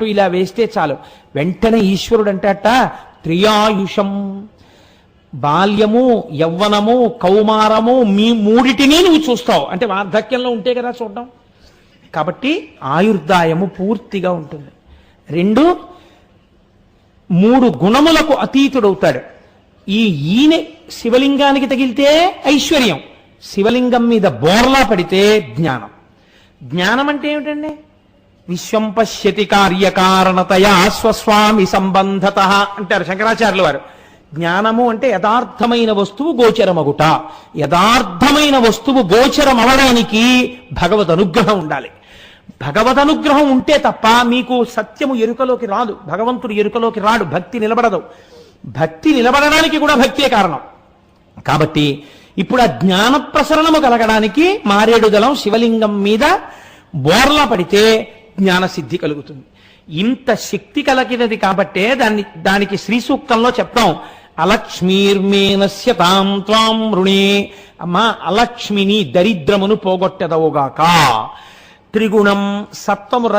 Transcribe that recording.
అంటూ ఇలా వేస్తే చాలు. వెంటనే ఈశ్వరుడు అంటాట త్రియాయుషం. బాల్యము యవ్వనము కౌమారము మీ మూడిటిని నువ్వు చూస్తావు. అంటే వార్ధక్యంలో ఉంటే కదా చూడడం. కాబట్టి ఆయుర్దాయము పూర్తిగా ఉంటుంది. రెండు మూడు గుణములకు అతీతుడవుతాడు. ఈ ఈయన శివలింగానికి తగిలితే ఐశ్వర్యం. శివలింగం మీద బోర్లా పడితే జ్ఞానం. జ్ఞానం అంటే ఏమిటండి? విశ్వం పశ్యతి కార్యకారణతయా స్వస్వామి సంబంధత అంటారు శంకరాచార్యుల వారు. జ్ఞానము అంటే యథార్థమైన వస్తువు గోచరమగుట. యథార్థమైన వస్తువు గోచరం అవడానికి భగవద్ అనుగ్రహం ఉండాలి. భగవద్ అనుగ్రహం ఉంటే తప్ప మీకు సత్యము ఎరుకలోకి రాదు. భగవంతుడు ఎరుకలోకి రాడు. భక్తి నిలబడదు. భక్తి నిలబడడానికి కూడా భక్తే కారణం. కాబట్టి ఇప్పుడు ఆ జ్ఞాన ప్రసరణము కలగడానికి మారేడుదలం శివలింగం మీద బోర్లా పడితే జ్ఞాన సిద్ధి కలుగుతుంది. ఇంత శక్తి కలిగినది కాబట్టే దాన్ని దానికి శ్రీ సూక్తంలో చెప్తాం. అలక్ష్మీర్మేనస్య తాం త్వాం రుణే అమ్మా అలక్ష్మిని దరిద్రమును పోగొట్టెదవుగాక. త్రిగుణం సత్వము రజ